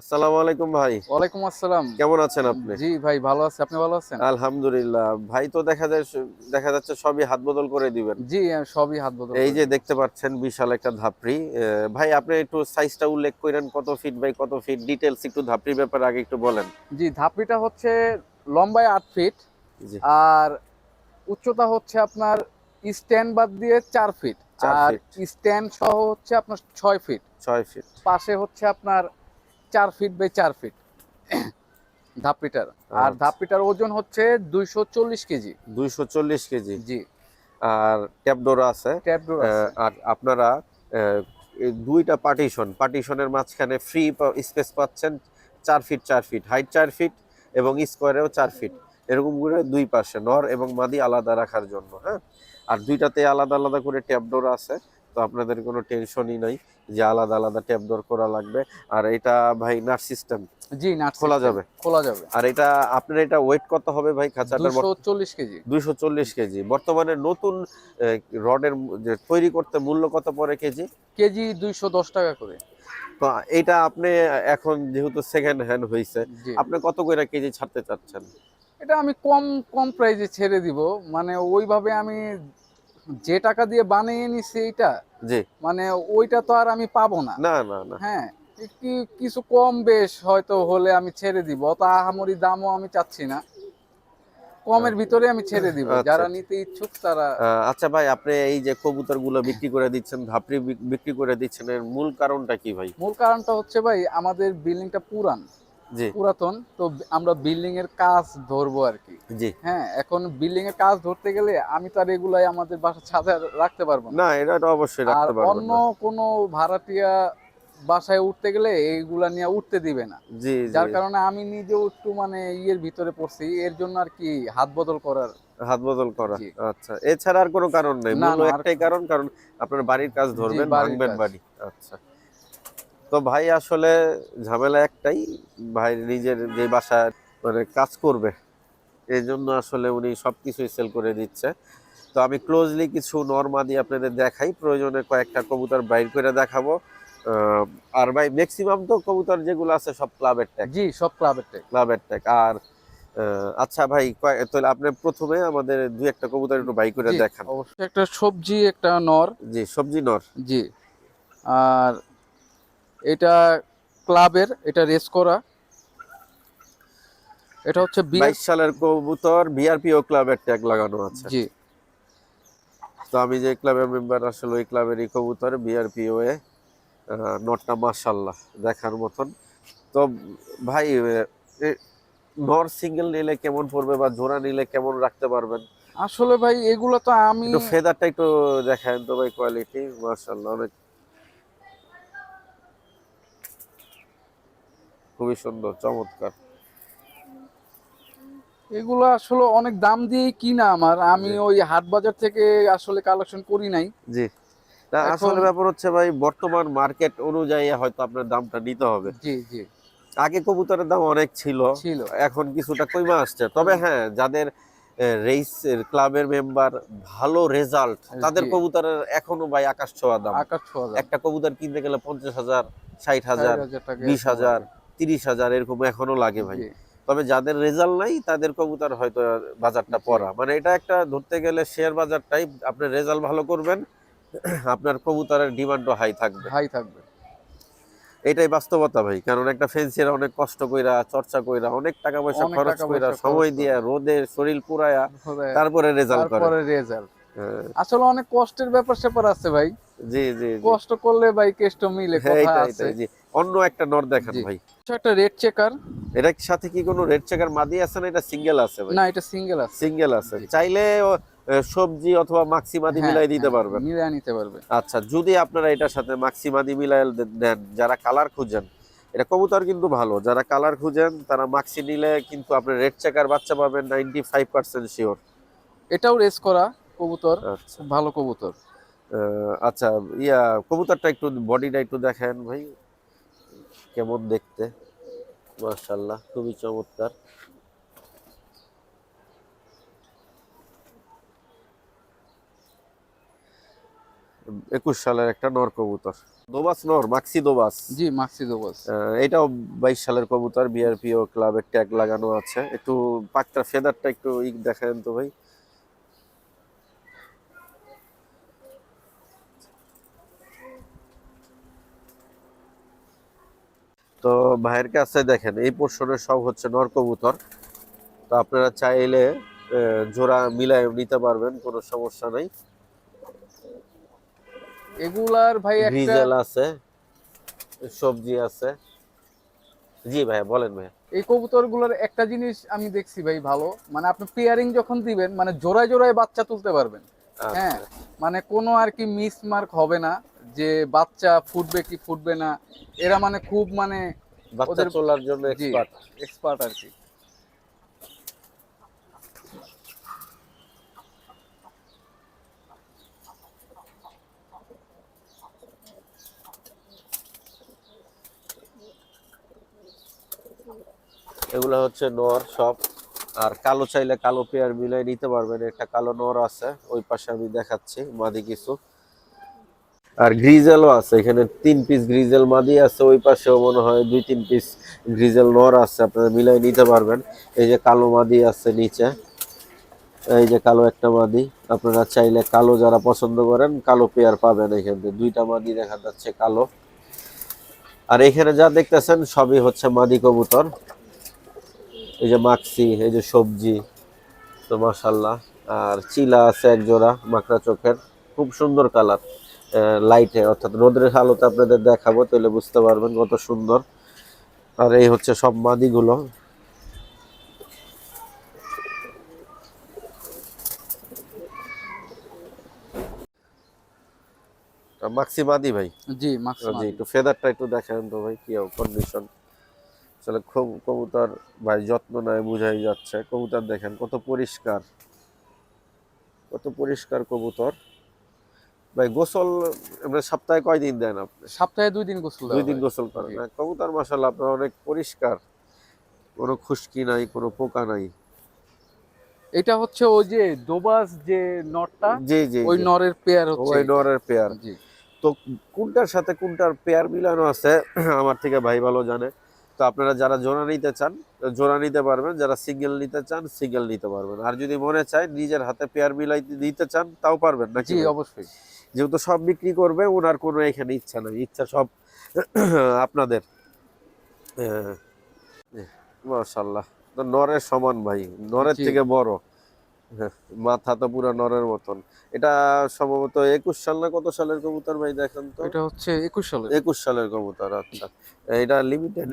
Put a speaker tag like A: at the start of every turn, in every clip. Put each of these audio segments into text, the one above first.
A: আসসালামু আলাইকুম ভাই।
B: ওয়ালাইকুম আসসালাম।
A: কেমন আছেন আপনি?
B: জি ভাই ভালো আছি। আপনি ভালো আছেন?
A: আলহামদুলিল্লাহ। ভাই তো দেখা যায় দেখা যাচ্ছে সবই হাত বদল করে দিবেন।
B: জি সবই হাত বদল
A: এই যে দেখতে পাচ্ছেন বিশাল একটা ধাপড়ি। ভাই আপনি একটু সাইজটা উল্লেখ করেন কত ফিট বাই কত ফিট ডিটেলস একটু ধাপড়ির ব্যাপারে আগে একটু বলেন।
B: জি ধাপিটা হচ্ছে লম্বায় আট ফিট আর উচ্চতা হচ্ছে আপনার স্ট্যান্ড বাদ দিয়ে চার ফিট আর স্ট্যান্ড সহ হচ্ছে আপনার ছয় ফিট
A: ছয় ফিট
B: পাশে হচ্ছে আপনার চার ফিট বাই চার ফিট ধাপিটার আর
A: আচ্ছা।
B: ধাপিটার ওজন হচ্ছে দুইশো চল্লিশ কেজি।
A: দুইশো চল্লিশ কেজি।
B: জি।
A: আর ট্যাপডোরা আছে। আর আপনারা দুইটা পার্টিশন পার্টিশনের মাঝখানে ফ্রি স্পেস পাচ্ছেন চার ফিট চার ফিট হাইট চার ফিট এবং স্কোয়ারেও চার ফিট এরকম করে দুই পাশে নর এবং মাদি আলাদা রাখার জন্য হ্যাঁ? আর দুইটাতে আলাদা আলাদা করে ট্যাপ ডোর আছে তো আপনাদের কোনো টেনশনই নাই। যে আলাদা আলাদা ট্যাপ ডোর করা লাগবে। আর এটা ভাই নাট সিস্টেম।
B: জি নাট
A: খোলা যাবে?
B: খোলা যাবে।
A: আর এটা আপনার এটা ওয়েট কত হবে ভাই খাঁচাটার
B: দুশো চল্লিশ কেজি।
A: দুইশো চল্লিশ কেজি। বর্তমানে নতুন রডের যে তৈরি করতে মূল্য কত পড়ে কেজি?
B: কেজি দুইশো দশ টাকা করে।
A: তো এটা আপনি এখন যেহেতু সেকেন্ড হ্যান্ড হয়েছে
B: জি।
A: আপনি কত করে কেজি ছাড়তে চাচ্ছেন?
B: এটা আমি কম কম প্রাইসে ছেড়ে দিব। মানে ওইভাবে আমি যে টাকা দিয়ে বানিয়ে নিছি এইটা
A: জি।
B: মানে ওইটা তো আর আমি পাবো না।
A: না না না।
B: হ্যাঁ কিছু কম বেশ হয়তো হলে আমি ছেড়ে দিব অত আহামরি দামও আমি চাচ্ছি না। কমের ভিতরে আমি ছেড়ে দিব
A: আচ্ছা,
B: যারা
A: আচ্ছা।
B: নিতে ইচ্ছুক তারা
A: আচ্ছা ভাই আপনি এই যে কবুতরগুলো বিক্রি করে দিচ্ছেন ধাপড়ি বিক্রি করে দিচ্ছেন এর মূল কারণটা কি ভাই?
B: মূল কারণটা হচ্ছে ভাই আমাদের বিল্ডিংটা পুরান। পুরাতন তো আমরা বিল্ডিং এর কাজ ধরবো আর কি। হ্যাঁ এখন বিল্ডিং এর কাজ ধরতে গেলে আমি তো আর এগুলাই আমাদের বাসার ছাদে রাখতে পারব না।
A: এটা তো অবশ্যই রাখতে পারবেন
B: অন্য কোনো ভাড়াটিয়া বাসায় উঠতে গেলে এইগুলা নিয়ে উঠতে দিবে না। যার কারণে আমি নিজেও একটু মানে ইয়ের ভিতরে পড়ছি এর জন্য আর কি হাত বদল করার।
A: হাত বদল করা আচ্ছা। এছাড়া আর কোনো কারণ নেই একটাই কারণ কারণ আপনার বাড়ির কাজ ধরবেন ভাঙবেন বাড়ি। আচ্ছা। তো ভাই আসলে ঝামেলা একটাই ভাই নিজের যে বাসায় মানে কাজ করবে এই জন্য আসলে উনি সব কিছুই সেল করে দিচ্ছে। তো আমি ক্লোজলি কিছু নর্মা দিয়ে আপনাদের দেখাই প্রয়োজনে কয়েকটা কবুতর বাইর করে দেখাবো। আর ভাই ম্যাক্সিমাম তো কবুতর যেগুলো আছে সব ক্লাবের ট্যাগ
B: জি সব ক্লাবের টেক
A: ক্লাবের ট্যাগ আর আচ্ছা ভাই তাহলে আপনি প্রথমে আমাদের দুই একটা কবুতর একটু বাই করে দেখান।
B: অবশ্যই। একটা সবজি একটা নর।
A: জি সবজি নর।
B: জি। আর এটা ক্লাবের এটা রেস করা। এটা হচ্ছে বি
A: বাইশ সালের কবুতর বিআরপিও ক্লাবের ট্যাগ লাগানো আছে।
B: জি।
A: তো আমি যে ক্লাবের মেম্বার আসলে ওই ক্লাবেরই কবুতর বিআরপিও এ নটটা মাশাল্লাহ দেখার মতন। তো ভাই নর সিঙ্গেল নিলে কেমন পড়বে বা জোড়া নিলে কেমন রাখতে পারবেন?
B: আসলে ভাই এগুলো তো আমি
A: ফেদারটা একটু দেখান তো ভাই কোয়ালিটি মাশাল্লাহ অনেক খুবই সুন্দর চমৎকার।
B: এগুলো আসলে অনেক দাম দিয়েই কিনা আমার। আমি ওই হাট বাজার থেকে আসলে কালেকশন করি নাই।
A: জি। তা আসলে ব্যাপার হচ্ছে ভাই বর্তমান মার্কেট অনুযায়ী হয়তো আপনার দামটা নিতে হবে।
B: জি জি।
A: আগে কবুতরের দাম অনেক ছিল
B: ছিল।
A: এখন কিছুটা কমে আসছে। তবে হ্যাঁ যাদের রেস ক্লাবের মেম্বার ভালো রেজাল্ট তাদের। কবুতরের এখনও ভাই আকাশ ছোঁয়া দাম।
B: আকাশ ছোঁয়া।
A: একটা কবুতর কিনতে গেলে পঞ্চাশ হাজার ষাট হাজার বিশ হাজার তিরিশ হাজার এরকম এখনও লাগে ভাই। তবে যাদের রেজাল্ট নাই তাদের কবুতর হয়তো বাজারটা। পড়া। মানে এটা একটা ধরতে গেলে শেয়ার বাজারটাই আপনি রেজাল্ট ভালো করবেন আপনার কবুতরের ডিমান্ডও হাই থাকবে।
B: হাই থাকবে।
A: এটাই বাস্তবতা ভাই কারণ একটা ফেন্সির অনেক কষ্ট কইরা চর্চা কইরা অনেক টাকা পয়সা খরচ কইরা সময়। দিয়া রোদে শরীর পুরায়া
B: তারপরে
A: রেজাল্ট করে।
B: তারপরে রেজাল্ট আসলে অনেক কষ্টের ব্যাপার স্যাপার আছে ভাই।
A: জি জি।
B: কষ্ট করলে ভাই কেষ্ট মিলে
A: হ্যাঁ,
B: কথা আছে।
A: জি। অন্য একটা নর দেখান। ভাই।
B: একটা রেড চেকার
A: এটার সাথে কি কোনো রেড চেকার মাদি আছে না এটা সিঙ্গেল আছে ভাই?
B: না এটা সিঙ্গেল আছে।
A: সিঙ্গেল আছে। চাইলে সবজি অথবা মাক্সি মাদি
B: হ্যাঁ,
A: মিলাই দিতে
B: হ্যাঁ,
A: পারবেন।
B: মিলাই নিতে পারবে।
A: আচ্ছা যদি আপনারা এটার সাথে মাক্সি মাদি মিলাই দেন যারা কালার খুঁজেন এটা কবুতর কিন্তু ভালো। যারা কালার খুঁজেন তারা মাক্সি নিলে কিন্তু আপনি রেড চেকার বাচ্চা পাবেন নাইনটি ফাইভ পার্সেন্ট শিওর
B: এটাও রেস করা। কবুতর
A: আচ্ছা।
B: খুব ভালো কবুতর।
A: আচ্ছা ইয়া কবুতরটা একটু বডিটা একটু দেখেন ভাই। কেমন দেখতে? মাশাল্লাহ খুবই চমৎকার। একুশ সালের একটা নর কবুতর। দোবাস নর মাক্সি দোবাস।
B: জি মাক্সি দোবাস।
A: এটাও বাইশ সালের কবুতর বিআরপিও ক্লাবের ট্যাগ লাগানো আছে। একটু পাকটা ফেদারটা একটু ই দেখান তো ভাই। তো ভাইয়ের কাছে দেখেন এই পোর্শনের সব হচ্ছে নর কবুতর। তো আপনারা চাইলে জোড়া মিলায় নিতে পারবেন কোনো সমস্যা নাই।
B: এগুলার ভাই
A: গ্রিজেল আছে সবজি আছে। জি ভাইয়া বলেন ভাইয়া।
B: এই কবুতরগুলোর একটা জিনিস আমি দেখছি ভাই ভালো মানে আপনি পেয়ারিং যখন দিবেন মানে জোড়ায় জোড়ায় বাচ্চা তুলতে পারবেন। হ্যাঁ
A: আচ্ছা।
B: মানে কোনো আর কি মিস মার্ক হবে না। যে বাচ্চা ফুটবে কি ফুটবে না এরা মানে খুব মানে
A: বাচ্চা
B: ওদের-
A: তোলার জন্য এক্সপার্ট
B: এক্সপার্ট আর কি।
A: এগুলো হচ্ছে নর সব। আর কালো চাইলে কালো পেয়ার মিলাই নিতে পারবেন একটা কালো নর আছে ওই পাশে আমি দেখাচ্ছি মাদি কিছু। আর গ্রিজেলও আছে, এখানে তিন পিস গ্রিজেল মাদি আছে, ওই পাশেও মনে হয় দুই, তিন পিস গ্রিজেল নর আছে, আপনারা মিলাই নিতে পারবেন। এই যে কালো মাদি আছে নিচে, এই যে কালো একটা মাদি, আপনারা চাইলে কালো যারা পছন্দ করেন, কালো পেয়ার পাবেন এখানে দুইটা মাদি দেখা যাচ্ছে কালো। আর এখানে যা দেখতেছেন, সবই হচ্ছে মাদি কবুতর। এই যে মাক্সি, এই যে সবজি, তো মাশাল্লাহ আর চিলা আছে এক জোড়া মাকড়া চোখের, খুব সুন্দর কালার। লাইটে অর্থাৎ রোদের আলোতে আপনাদের দেখাবো তাহলে বুঝতে পারবেন কত সুন্দর। আর এই হচ্ছে সব মাদিগুলো। তা মাক্সি মাদি ভাই?
B: জি
A: জি একটু ফেদারটা একটু দেখেন তো ভাই কি কন্ডিশন আসলে খুব কবুতর ভাই যত্ন নেয় বুঝাই যাচ্ছে। কবুতর দেখেন কত পরিষ্কার। কত পরিষ্কার কবুতর। ভাই গোসল আমরা সপ্তাহে কয় দিন দেন আপনি?
B: সপ্তাহে দুই দিন গোসল
A: দুই দিন গোসল করেন। না কবুতর মাসাল্লাহ আপনার অনেক পরিষ্কার। কোনো খুশকি নাই কোনো পোকা নাই।
B: এটা হচ্ছে ওই যে দোবাস যে নটটা
A: জি জি
B: ওই নরের পেয়ার হচ্ছে
A: ওই নরের পেয়ার।
B: জি।
A: তো কোনটার সাথে কোনটার পেয়ার মিলানো আছে আমার থেকে ভাই ভালো জানে। তো আপনারা যারা জোড়া নিতে চান জোড়া নিতে পারবেন। যারা সিঙ্গেল নিতে চান সিঙ্গেল নিতে পারবেন। আর যদি মনে চায় নিজের হাতে পেয়ার মিলাই দিতে চান তাও পারবেন নাকি
B: অবশ্যই।
A: যেহেতু সব বিক্রি করবে ওনার কোনো এখানে ইচ্ছা নাই। ইচ্ছা সব আপনাদের। মাশাল্লাহ তো নরের সমান ভাই নরের থেকে বড়। মাথা তো পুরো নরের মতন। এটা সম্ভবত একুশ সাল না কত সালের কবুতর ভাই দেখেন তো?
B: এটা হচ্ছে একুশ সালে
A: একুশ সালের কবুতর আচ্ছা। এটা লিমিটেড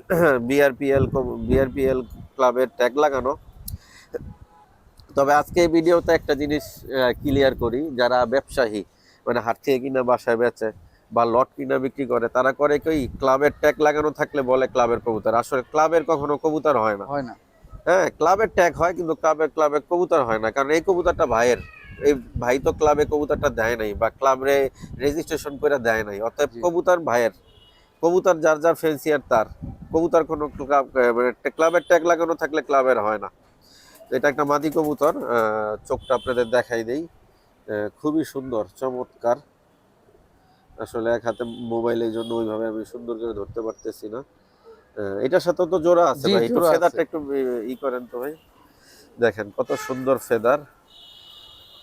A: বিআরপিএল বিআরপিএল ক্লাবের ট্যাগ লাগানো। তবে আজকে এই ভিডিওতে একটা জিনিস ক্লিয়ার করি। যারা ব্যবসায়ী মানে হাট থেকে কিনা বাসায় বেচে বা লট কিনা বিক্রি করে তারা করে কি ক্লাবের ট্যাগ লাগানো থাকলে বলে ক্লাবের কবুতর। আসলে ক্লাবের কখনো কবুতর হয় না।
B: হয় না।
A: হ্যাঁ ক্লাবের ট্যাগ হয় কিন্তু ক্লাবের ক্লাবে কবুতর হয় না। কারণ এই কবুতরটা ভাইয়ের এই ভাই তো ক্লাবে কবুতরটা দেয় নাই বা ক্লাবে রেজিস্ট্রেশন করে দেয় নাই। অতএব। কবুতর ভাইয়ের কবুতর যার যার ফেন্সিয়ার তার। কবুতর কোনো ক্লাব মানে ক্লাবের ট্যাগ লাগানো থাকলে ক্লাবের হয় না। এটা একটা মাদি কবুতর আহ, চোখটা আপনাদের দেখাই দেই। খুবই সুন্দর চমৎকার। আসলে এক হাতে মোবাইল এই জন্য ওইভাবে আমি সুন্দর করে ধরতে পারতেছি না। এটার সাথে তো জোড়া আছে ভাই একটু ফেদারটা একটু ই- করেন তো ভাই। দেখেন কত সুন্দর ফেদার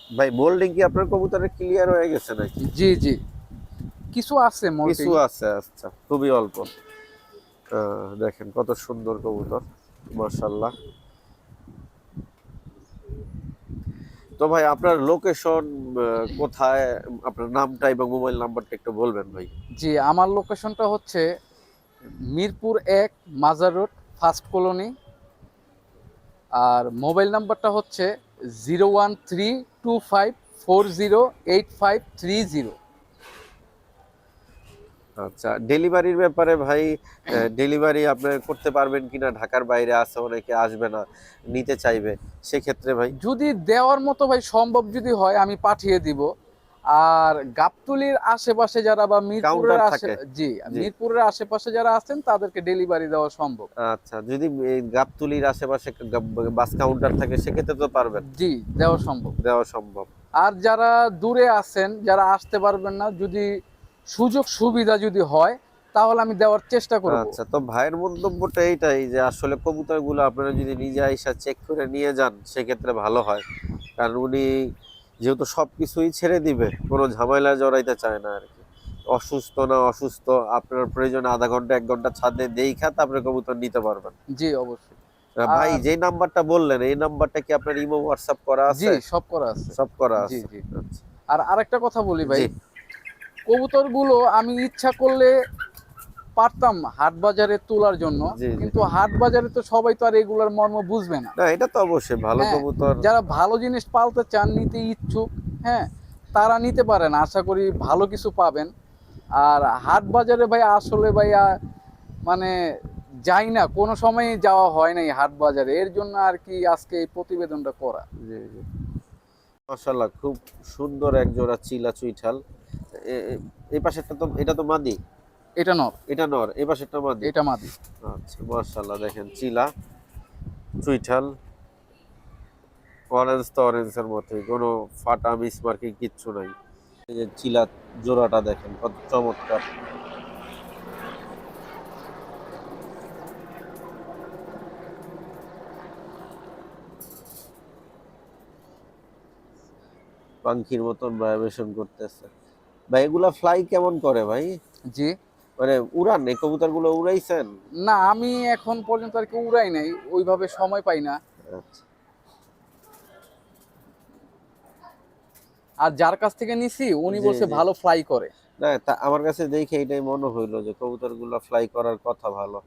A: ভাই মোল্ডিং কি আপনার কবুতরের ক্লিয়ার হয়ে গেছে নাকি?
B: জি জি। কিছু আছে
A: কিছু আছে আচ্ছা খুবই অল্প। দেখেন কত সুন্দর কবুতর মাশাল্লাহ তো ভাই, আপনার লোকেশন কোথায়? আপনার নামটা এবং মোবাইল নাম্বারটা একটু বলবেন ভাই।
B: জি, আমার লোকেশনটা হচ্ছে মিরপুর এক মাজার রোড ফার্স্ট কলোনি আর মোবাইল নাম্বারটা হচ্ছে zero one three two five four zero eight five three zero
A: আচ্ছা ডেলিভারির ব্যাপারে ভাই ডেলিভারি আপনি করতে পারবেন কিনা? ঢাকার বাইরে আছে অনেকে আসবে না নিতে চাইবে। সেক্ষেত্রে ভাই?
B: যদি দেওয়ার মতো ভাই সম্ভব যদি হয় আমি পাঠিয়ে দিব। আর গাবতুলির আশেপাশে যারা বা মিরপুরের জি। মিরপুরের আশেপাশে যারা আছেন তাদেরকে ডেলিভারি দেওয়া সম্ভব।
A: আচ্ছা যদি এই গাবতুলির আশেপাশে বাস কাউন্টার থাকে সেক্ষেত্রে তো পারবেন।
B: জি দেওয়া সম্ভব।
A: দেওয়া সম্ভব।
B: আর যারা দূরে আছেন যারা আসতে পারবেন না যদি সুযোগ সুবিধা যদি হয় তাহলে আমি দেওয়ার চেষ্টা করব।
A: আচ্ছা তো ভাইয়ের মন্তব্যটা এইটাই যে আসলে কবুতরগুলো আপনারা যদি নিজে আইসা চেক করে নিয়ে যান সেক্ষেত্রে ভালো হয়। কারণ উনি যেহেতু সবকিছুই ছেড়ে দিবে কোনো ঝামেলা জড়াইতে চায় না আর কি অসুস্থ না অসুস্থ আপনার প্রয়োজন আধা ঘণ্টা এক ঘণ্টা ছাদে দেই দেখা তারপরে কবুতর নিতে পারবেন।
B: জি অবশ্যই।
A: ভাই যে নাম্বারটা বললেন এই নাম্বারটা কি আপনার ইমো হোয়াটসঅ্যাপ করা
B: জি
A: আছে?
B: সব করা আছে।
A: সব করা আছে।
B: জি।
A: আচ্ছা।
B: আর আরেকটা কথা বলি ভাই
A: জি।
B: কবুতরগুলো আমি ইচ্ছা করলে পারতাম হাট বাজারে তোলার জন্য। কিন্তু হাট বাজারে তো সবাই তো আর এগুলার মর্ম বুঝবে না।
A: এটা তো অবশ্যই ভালো
B: হ্যাঁ,
A: কবুতর।
B: যারা ভালো জিনিস পালতে চান নিতে ইচ্ছুক হ্যাঁ তারা নিতে পারেন আশা করি ভালো কিছু পাবেন। আর হাট বাজারে ভাই আসলে ভাই মানে যাই না কোনো সময় যাওয়া হয় নাই হাট বাজারে। এর জন্য আর কি আজকে এই প্রতিবেদনটা করা।
A: জি জি। মাশাআল্লাহ খুব সুন্দর এক জোড়া চিলা চুইঠাল। এই পাশেরটা তো এটা তো মাদি?
B: এটা নর।
A: এটা নর এই পাশেরটা মাদি?
B: এটা মাদি।
A: আচ্ছা মাশাআল্লাহ দেখেন চিলা চুইঠাল অরেঞ্জ তো অরেঞ্জের মতোই কোনো ফাটা মিস মার্কিং কিচ্ছু নাই। এই যে চিলা জোড়াটা দেখেন কত চমৎকার। পাখির মতন ভাইব্রেশন করতেছে। ভাই এগুলা ফ্লাই কেমন করে ভাই?
B: জি।
A: মানে উড়ান এই উড়াইছেন?
B: না আমি এখন পর্যন্ত আর কি উড়াই নাই ওইভাবে সময় পাই না।
A: আচ্ছা।
B: আর যার কাছ থেকে নিছি উনি বলছে ভালো ফ্লাই করে।
A: না আমার কাছে দেখে এটাই মনে হইল যে কবুতরগুলা ফ্লাই করার কথা ভালো।